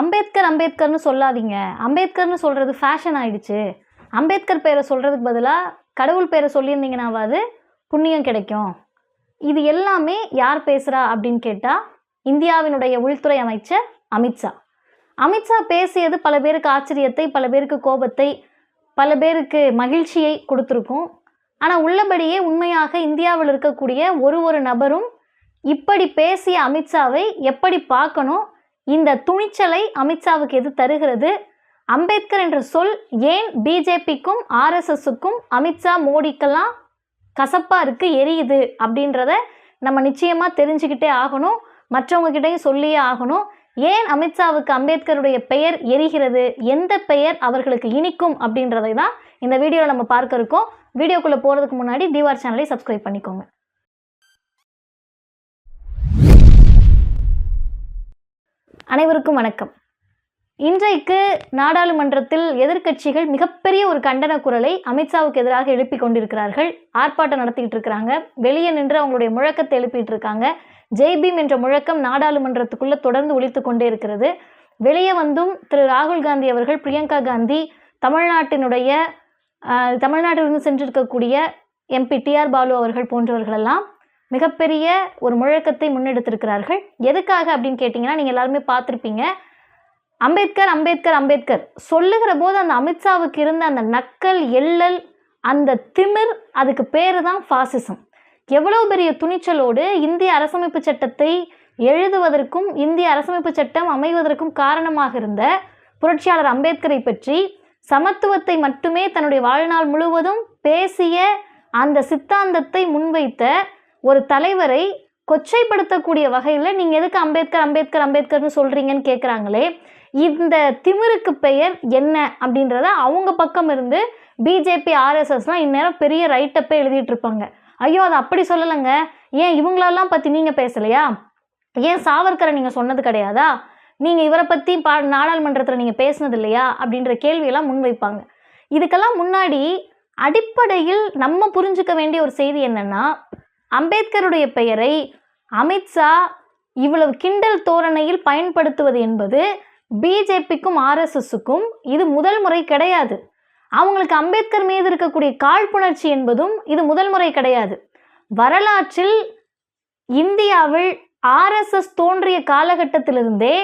அம்பேத்கர் அம்பேத்கர்னு சொல்லாதீங்க. அம்பேத்கர்னு சொல்கிறது ஃபேஷன் ஆயிடுச்சு. அம்பேத்கர் பேரை சொல்கிறதுக்கு பதிலாக கடவுள் பேரை சொல்லியிருந்தீங்கன்னாவாது புண்ணியம் கிடைக்கும். இது எல்லாமே யார் பேசுகிறா அப்படின்னு கேட்டால் இந்தியாவினுடைய உள்துறை அமைச்சர் அமித்ஷா அமித்ஷா பேசியது பல பேருக்கு ஆச்சரியத்தை பல பேருக்கு கோபத்தை பல பேருக்கு மகிழ்ச்சியை கொடுத்துருக்கும். ஆனால் உள்ளபடியே உண்மையாக இந்தியாவில் இருக்கக்கூடிய ஒரு ஒரு நபரும் இப்படி பேசிய அமித்ஷாவை எப்படி பார்க்கணும்? இந்த துணிச்சலை அமித்ஷாவுக்கு எது தருகிறது? அம்பேத்கர் என்ற சொல் ஏன் பிஜேபிக்கும் ஆர்எஸ்எஸ்ஸுக்கும் அமித்ஷா மோடிக்கெல்லாம் கசப்பாக இருக்குது எரியுது அப்படின்றத நம்ம நிச்சயமாக தெரிஞ்சுக்கிட்டே ஆகணும். மற்றவங்ககிட்டையும் சொல்லியே ஆகணும். ஏன் அமித்ஷாவுக்கு அம்பேத்கருடைய பெயர் எரிகிறது? எந்த பெயர் அவர்களுக்கு இனிக்கும் அப்படின்றதை தான் இந்த வீடியோவில் நம்ம பார்க்க இருக்கோம். வீடியோக்குள்ளே போகிறதுக்கு முன்னாடி டிவார் சேனலை சப்ஸ்கிரைப் பண்ணிக்கோங்க. அனைவருக்கும் வணக்கம். இன்றைக்கு நாடாளுமன்றத்தில் எதிர்க்கட்சிகள் மிகப்பெரிய ஒரு கண்டன குரலை அமித்ஷாவுக்கு எதிராக எழுப்பி கொண்டிருக்கிறார்கள். ஆர்ப்பாட்டம் நடத்திட்டு இருக்கிறாங்க வெளியே நின்று அவங்களுடைய முழக்கத்தை எழுப்பிட்டு இருக்காங்க. ஜெய்பீம் என்ற முழக்கம் நாடாளுமன்றத்துக்குள்ளே தொடர்ந்து ஒழித்து கொண்டே இருக்கிறது. வெளியே வந்தும் திரு ராகுல் காந்தி அவர்கள் பிரியங்கா காந்தி தமிழ்நாட்டினுடைய தமிழ்நாட்டிலிருந்து சென்றிருக்கக்கூடிய எம்பி டிஆர் பாலு அவர்கள் போன்றவர்களெல்லாம் மிகப்பெரிய ஒரு முழக்கத்தை முன்னெடுத்திருக்கிறார்கள். எதுக்காக அப்படின்னு கேட்டிங்கன்னா நீங்கள் எல்லாருமே பார்த்துருப்பீங்க. அம்பேத்கர் அம்பேத்கர் அம்பேத்கர் சொல்லுகிற போது அந்த அமித்ஷாவுக்கு இருந்த அந்த நக்கல் எள்ளல் அந்த திமிர் அதுக்கு பேர் தான் ஃபாசிசம் எவ்வளோ பெரிய துணிச்சலோடு இந்திய அரசமைப்பு சட்டத்தை எழுதுவதற்கும் இந்திய அரசமைப்பு சட்டம் அமைவதற்கும் காரணமாக இருந்த புரட்சியாளர் அம்பேத்கரை பற்றி சமத்துவத்தை மட்டுமே தன்னுடைய வாழ்நாள் முழுவதும் பேசிய அந்த சித்தாந்தத்தை முன்வைத்த ஒரு தலைவரை கொச்சைப்படுத்தக்கூடிய வகையில் நீங்கள் எதுக்கு அம்பேத்கர் அம்பேத்கர் அம்பேத்கர்னு சொல்கிறீங்கன்னு கேட்குறாங்களே இந்த திமிருக்கு பெயர் என்ன அப்படின்றத அவங்க பக்கம் இருந்து பிஜேபி ஆர்எஸ்எஸ்லாம் இந்நேரம் பெரிய ரைட்டப்பே எழுதிட்டு இருப்பாங்க. ஐயோ அதை அப்படி சொல்லலைங்க. ஏன் இவங்களெல்லாம் பற்றி நீங்கள் பேசலையா? ஏன் சாவர்கரை நீங்கள் சொன்னது கிடையாதா? நீங்கள் இவரை பற்றி பா நாடாளுமன்றத்தில் நீங்கள் பேசினது இல்லையா? அப்படின்ற கேள்வியெல்லாம் முன்வைப்பாங்க இதுக்கெல்லாம் முன்னாடி அடிப்படையில் நம்ம புரிஞ்சுக்க வேண்டிய ஒரு செய்தி என்னென்னா அம்பேத்கருடைய பெயரை அமித்ஷா இவ்வளவு கிண்டல் தோரணையில் பயன்படுத்துவது என்பது பிஜேபிக்கும் ஆர்எஸ்எஸுக்கும் இது முதல் முறை கிடையாது. அவங்களுக்கு அம்பேத்கர் மீது இருக்கக்கூடிய காழ்ப்புணர்ச்சி என்பதும் இது முதல் முறை கிடையாது. வரலாற்றில் இந்தியாவில் ஆர்எஸ்எஸ் தோன்றிய காலகட்டத்திலிருந்தே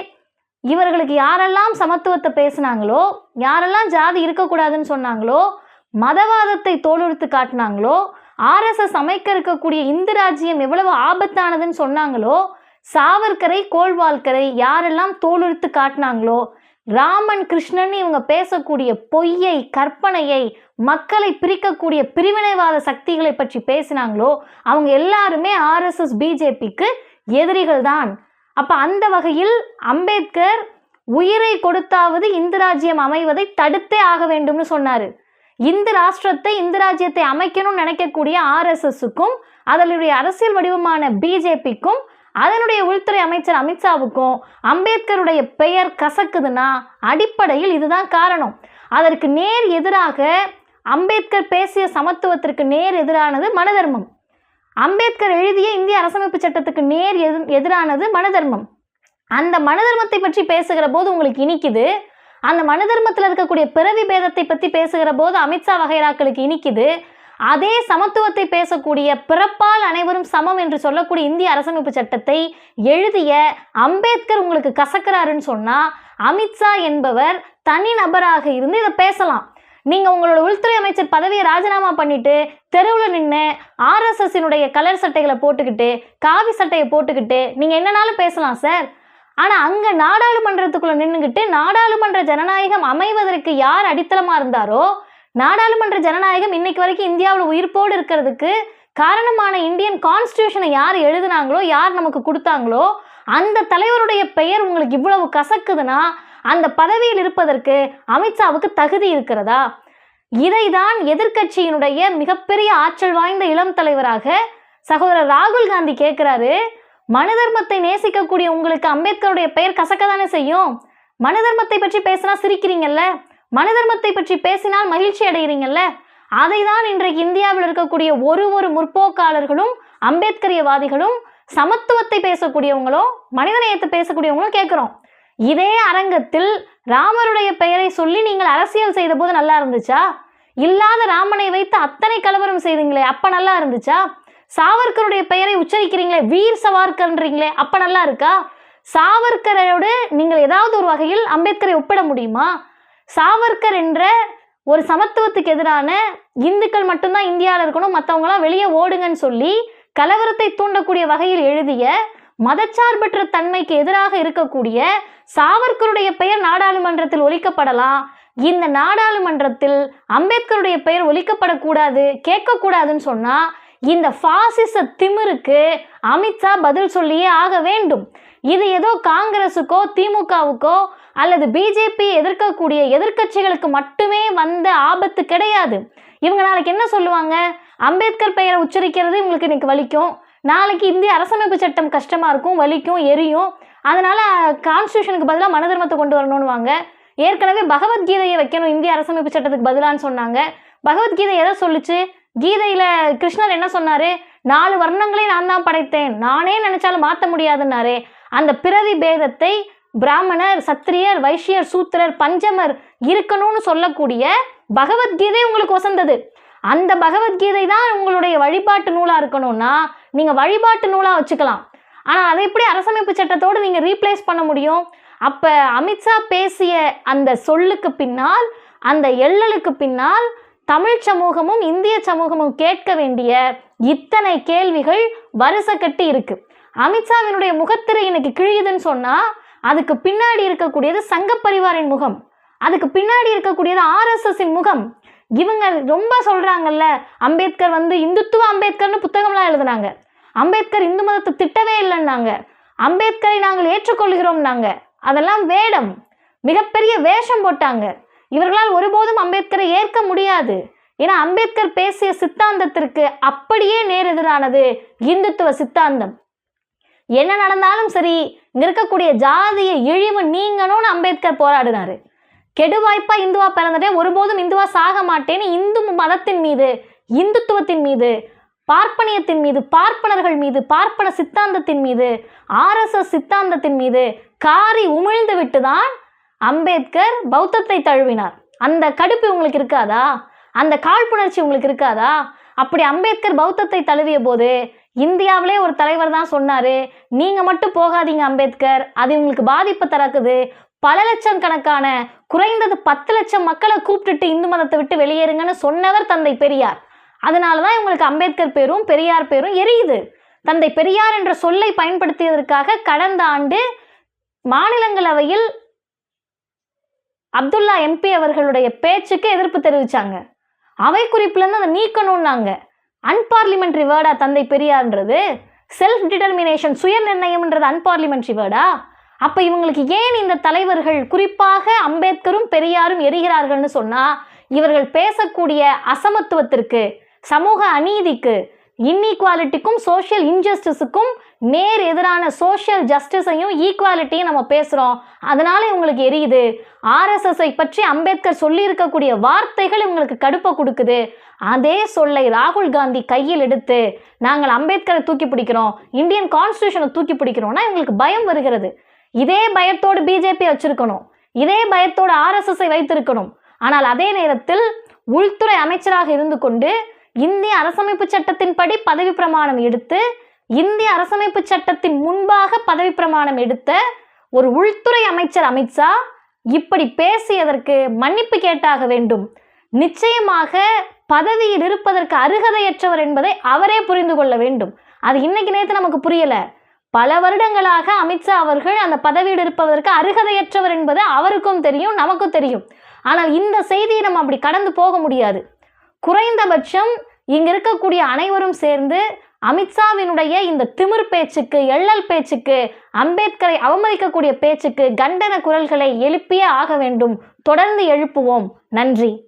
இவர்களுக்கு யாரெல்லாம் சமத்துவத்தை பேசினாங்களோ யாரெல்லாம் ஜாதி இருக்கக்கூடாதுன்னு சொன்னாங்களோ மதவாதத்தை தோலுரித்து காட்டினாங்களோ ஆர்எஸ்எஸ் அமைக்க இருக்கக்கூடிய இந்து ராஜ்யம் எவ்வளவு ஆபத்தானதுன்னு சொன்னாங்களோ சாவர்கரை கோல்வால்கரை யாரெல்லாம் தோலுரித்து காட்டினாங்களோ ராமன் கிருஷ்ணன் இவங்க பேசக்கூடிய பொய்யை கற்பனையை மக்களை பிரிக்கக்கூடிய பிரிவினைவாத சக்திகளை பற்றி பேசினாங்களோ அவங்க எல்லாருமே ஆர்எஸ்எஸ் பிஜேபிக்கு எதிரிகள் தான். அப்போ அந்த வகையில் அம்பேத்கர் உயிரை கொடுத்தாவது இந்து ராஜ்யம் அமைவதை தடுத்தே ஆக வேண்டும்னு சொன்னார். இந்து ராஷ்டிரத்தை இந்து ராஜ்யத்தை அமைக்கணும்னு நினைக்கக்கூடிய ஆர்எஸ்எஸ்ஸுக்கும் அதனுடைய அரசியல் வடிவமான பிஜேபிக்கும் அதனுடைய உள்துறை அமைச்சர் அமித்ஷாவுக்கும் அம்பேத்கருடைய பெயர் கசக்குதுன்னா அடிப்படையில் இதுதான் காரணம். அதற்கு நேர் எதிராக அம்பேத்கர் பேசிய சமத்துவத்திற்கு நேர் எதிரானது மனதர்மம். அம்பேத்கர் எழுதிய இந்திய அரசமைப்பு சட்டத்துக்கு நேர் எதிரானது மனதர்மம். அந்த மனதர்மத்தை பற்றி பேசுகிற போது உங்களுக்கு இனிக்குது அந்த மனதர்மத்தில் இருக்கக்கூடிய பிறவி பேதத்தை பற்றி பேசுகிற போது அமித்ஷா வகைராக்களுக்கு இனிக்குது. அதே சமத்துவத்தை பேசக்கூடிய பிறப்பால் அனைவரும் சமம் என்று சொல்லக்கூடிய இந்திய அரசமைப்பு சட்டத்தை எழுதிய அம்பேத்கர் உங்களுக்கு கசக்கிறாருன்னு சொன்னால் அமித்ஷா என்பவர் தனி நபராக இருந்து இதை பேசலாம். நீங்கள் உங்களோட உள்துறை அமைச்சர் பதவியை ராஜினாமா பண்ணிட்டு தெருவில் நின்று ஆர்எஸ்எஸ்ஸினுடைய கலர் சட்டைகளை போட்டுக்கிட்டு காவி சட்டையை போட்டுக்கிட்டு நீங்கள் என்னனாலும் பேசலாம் சார். ஆனால் அங்கே நாடாளுமன்றத்துக்குள்ளே நின்றுக்கிட்டு நாடாளுமன்ற ஜனநாயகம் அமைவதற்கு யார் அடித்தளமாக இருந்தாரோ நாடாளுமன்ற ஜனநாயகம் இன்னைக்கு வரைக்கும் இந்தியாவில் உயிர்ப்போடு இருக்கிறதுக்கு காரணமான இந்தியன் கான்ஸ்டியூஷனை யார் எழுதுனாங்களோ யார் நமக்கு கொடுத்தாங்களோ அந்த தலைவருடைய பெயர் உங்களுக்கு இவ்வளவு கசக்குதுன்னா அந்த பதவியில் இருப்பதற்கு அமித்ஷாவுக்கு தகுதி இருக்கிறதா? இதைதான் எதிர்க்கட்சியினுடைய மிகப்பெரிய ஆற்றல் வாய்ந்த இளம் தலைவராக சகோதரர் ராகுல் காந்தி கேட்குறாரு. மனுதர்மத்தை நேசிக்கக்கூடிய உங்களுக்கு அம்பேத்கருடைய பெயர் கசக்க தானே செய்யும்? மனுதர்மத்தை பற்றி பேசினா சிரிக்கிறீங்கல்ல? மனுதர்மத்தை பற்றி பேசினால் மகிழ்ச்சி அடைகிறீங்கல்ல? அதை தான் இன்றைக்கு இந்தியாவில் இருக்கக்கூடிய ஒரு ஒரு முற்போக்காளர்களும் அம்பேத்கரியவாதிகளும் சமத்துவத்தை பேசக்கூடியவங்களும் மனிதநேயத்தை பேசக்கூடியவங்களும் கேட்குறோம். இதே அரங்கத்தில் ராமருடைய பெயரை சொல்லி நீங்கள் அரசியல் செய்த போது நல்லா இருந்துச்சா? இல்லாத ராமனை வைத்து அத்தனை கலவரம் செய்தீங்களே அப்ப நல்லா இருந்துச்சா? சாவர்கருடைய பெயரை உச்சரிக்கிறீங்களே வீர் சவார்கர்ன்றீங்களே அப்போ நல்லா இருக்கா? சாவர்கரோடு நீங்கள் ஏதாவது ஒரு வகையில் அம்பேத்கரை ஒப்பிட முடியுமா? சாவர்கர் என்ற ஒரு சமத்துவத்துக்கு எதிரான இந்துக்கள் மட்டும்தான் இந்தியாவில் இருக்கணும் மற்றவங்களாம் வெளியே ஓடுங்கன்னு சொல்லி கலவரத்தை தூண்டக்கூடிய வகையில் எழுதிய மதச்சார்பற்ற தன்மைக்கு எதிராக இருக்கக்கூடிய சாவர்கருடைய பெயர் நாடாளுமன்றத்தில் ஒழிக்கப்படலாம் இந்த நாடாளுமன்றத்தில் அம்பேத்கருடைய பெயர் ஒழிக்கப்படக்கூடாது கேட்கக்கூடாதுன்னு சொன்னால் இந்த பாசிச திமிருக்கு அமித்ஷா பதில் சொல்லியே ஆக வேண்டும். இது ஏதோ காங்கிரஸுக்கோ திமுகவுக்கோ அல்லது பிஜேபி எதிர்க்கக்கூடிய எதிர்க்கட்சிகளுக்கு மட்டுமே வந்த ஆபத்து கிடையாது. இவங்க நாளைக்கு என்ன சொல்லுவாங்க? அம்பேத்கர் பெயரை உச்சரிக்கிறது இவங்களுக்கு இன்னைக்கு வலிக்கும். நாளைக்கு இந்திய அரசமைப்பு சட்டம் கஷ்டமாக இருக்கும் வலிக்கும் எரியும். அதனால கான்ஸ்டியூஷனுக்கு பதிலாக மனதர்மத்தை கொண்டு வரணும்னு வாங்க ஏற்கனவே பகவத்கீதையை வைக்கணும் இந்திய அரசமைப்பு சட்டத்துக்கு பதிலான்னு சொன்னாங்க. பகவத்கீதை எதை சொல்லுச்சு? கீதையில கிருஷ்ணர் என்ன சொன்னாரு? நாலு வர்ணங்களை நான் தான் படைத்தேன். நானே நினைச்சாலும் மாற்ற முடியாதுன்னாரு. அந்த பிறவி பேதத்தை பிராமணர் சத்திரியர் வைஷ்யர் சூத்திரர் பஞ்சமர் இருக்கணும்னு சொல்லக்கூடிய பகவத்கீதை உங்களுக்கு வசந்தது. அந்த பகவத்கீதை தான் உங்களுடைய வழிபாட்டு நூலாக இருக்கணும்னா நீங்கள் வழிபாட்டு நூலாக வச்சுக்கலாம். ஆனால் அதை எப்படி அரசமைப்பு சட்டத்தோடு நீங்கள் ரீப்ளேஸ் பண்ண முடியும்? அப்போ அமித்ஷா பேசிய அந்த சொல்லுக்கு பின்னால் அந்த எள்ளலுக்கு பின்னால் தமிழ் சமூகமும் இந்திய சமூகமும் கேட்க வேண்டிய இத்தனை கேள்விகள் வரிசை கட்டி இருக்கு. அமித்ஷாவினுடைய முகத்திரை எனக்கு கிழியுதுன்னு சொன்னா அதுக்கு பின்னாடி இருக்கக்கூடியது சங்க பரிவாரின் முகம். அதுக்கு பின்னாடி இருக்கக்கூடியது ஆர்எஸ்எஸ்ஸின் முகம். இவங்க ரொம்ப சொல்றாங்கல்ல அம்பேத்கர் வந்து இந்துத்துவ அம்பேத்கர்னு புத்தகம்லாம் எழுதுனாங்க. அம்பேத்கர் இந்து மதத்தை திட்டவே இல்லைன்னாங்க. அம்பேத்கரை நாங்கள் ஏற்றுக்கொள்கிறோம்னாங்க. அதெல்லாம் வேடம். மிகப்பெரிய வேஷம் போட்டாங்க. இவர்களால் ஒருபோதும் அம்பேத்கரை ஏற்க முடியாது. ஏன்னா அம்பேத்கர் பேசிய சித்தாந்தத்திற்கு அப்படியே நேரெதிரானது இந்துத்துவ சித்தாந்தம். என்ன நடந்தாலும் சரி இங்க இருக்கக்கூடிய ஜாதிய இழிவு நீங்கணும்னு அம்பேத்கர் போராடினாரு. கெடுவாய்ப்பா இந்துவா பிறந்துட்டேன் ஒருபோதும் இந்துவா சாக மாட்டேன்னு இந்து மதத்தின் மீது இந்துத்துவத்தின் மீது பார்ப்பனியத்தின் மீது பார்ப்பனர்கள் மீது பார்ப்பன சித்தாந்தத்தின் மீது ஆர்எஸ்எஸ் சித்தாந்தத்தின் மீது காரி உமிழ்ந்து விட்டுதான் அம்பேத்கர் பௌத்தத்தை தழுவினார். அந்த கடுப்பு உங்களுக்கு இருக்காதா? அந்த காழ்ப்புணர்ச்சி உங்களுக்கு இருக்காதா? அப்படி அம்பேத்கர் பௌத்தத்தை தழுவிய போது இந்தியாவிலே ஒரு தலைவர் தான் சொன்னாரு நீங்க மட்டும் போகாதீங்க அம்பேத்கர் அது உங்களுக்கு பாதிப்பு தரக்குது. பல லட்சம் கணக்கான குறைந்தது பத்து லட்சம் மக்களை கூப்பிட்டுட்டு இந்து மதத்தை விட்டு வெளியேறுங்கன்னு சொன்னவர் தந்தை பெரியார். அதனால தான் இவங்களுக்கு அம்பேத்கர் பேரும் பெரியார் பேரும் எரியுது. தந்தை பெரியார் என்ற சொல்லை பயன்படுத்தியதற்காக கடந்த ஆண்டு மாநிலங்களவையில் அப்துல்லா எம்பி அவர்களுடைய பேச்சுக்கு எதிர்ப்பு தெரிவித்தாங்க அவை குறிப்புலேருந்து அதை நீக்கணும்னாங்க. அன்பார்லிமெண்ட்ரி வேர்டா தந்தை பெரியார்ன்றது? செல்ஃப் டிட்டர்மினேஷன் சுய நிர்ணயம்ன்றது அன்பார்லிமெண்ட்ரி வேர்டா அப்போ இவங்களுக்கு ஏன் இந்த தலைவர்கள் குறிப்பாக அம்பேத்கரும் பெரியாரும் எரிகிறார்கள்னு சொன்னால் இவர்கள் பேசக்கூடிய அசமத்துவத்திற்கு சமூக அநீதிக்கு இன்இக்வாலிட்டிக்கும் சோஷியல் இன்ஜஸ்டிஸுக்கும் நேர் எதிரான சோஷியல் ஜஸ்டிஸையும் ஈக்குவாலிட்டியும் நம்ம பேசுகிறோம் அதனால இவங்களுக்கு எரியுது. ஆர்எஸ்எஸ்ஐ பற்றி அம்பேத்கர் சொல்லியிருக்கக்கூடிய வார்த்தைகள் இவங்களுக்கு கடுப்பை கொடுக்குது. அதே சொல்லை ராகுல் காந்தி கையில் எடுத்து நாங்கள் அம்பேத்கரை தூக்கி பிடிக்கிறோம் இந்தியன் கான்ஸ்டியூஷனை தூக்கி பிடிக்கிறோம்னா இவங்களுக்கு பயம் வருகிறது. இதே பயத்தோடு பிஜேபி வச்சிருக்கணும். இதே பயத்தோடு ஆர்எஸ்எஸ்ஐ வைத்திருக்கணும். ஆனால் அதே நேரத்தில் உள்துறை அமைச்சராக இருந்து கொண்டு இந்திய அரசமைப்பு சட்டத்தின்படி பதவி பிரமாணம் எடுத்து இந்திய அரசமைப்பு சட்டத்தின் முன்பாக பதவி பிரமாணம் எடுத்த ஒரு உள்துறை அமைச்சர் அமித்ஷா இப்படி பேசியதற்கு மன்னிப்பு கேட்டாக வேண்டும். நிச்சயமாக பதவியில் இருப்பதற்கு அருகதையற்றவர் என்பதை அவரே புரிந்து கொள்ள வேண்டும். அது இன்னைக்கு நேற்று நமக்கு புரியல. பல வருடங்களாக அமித்ஷா அவர்கள் அந்த பதவியில் இருப்பதற்கு அருகதையற்றவர் என்பது அவருக்கும் தெரியும் நமக்கும் தெரியும். ஆனால் இந்த செய்தியை நம்ம அப்படி கடந்து போக முடியாது. குறைந்தபட்சம் இங்க இருக்கக்கூடிய அனைவரும் சேர்ந்து அமித்ஷாவினுடைய இந்த திமிர் பேச்சுக்கு எள்ளல் பேச்சுக்கு அம்பேத்கரை அவமதிக்கக்கூடிய பேச்சுக்கு கண்டன குரல்களை எழுப்பியே ஆக வேண்டும். தொடர்ந்து எழுப்புவோம். நன்றி.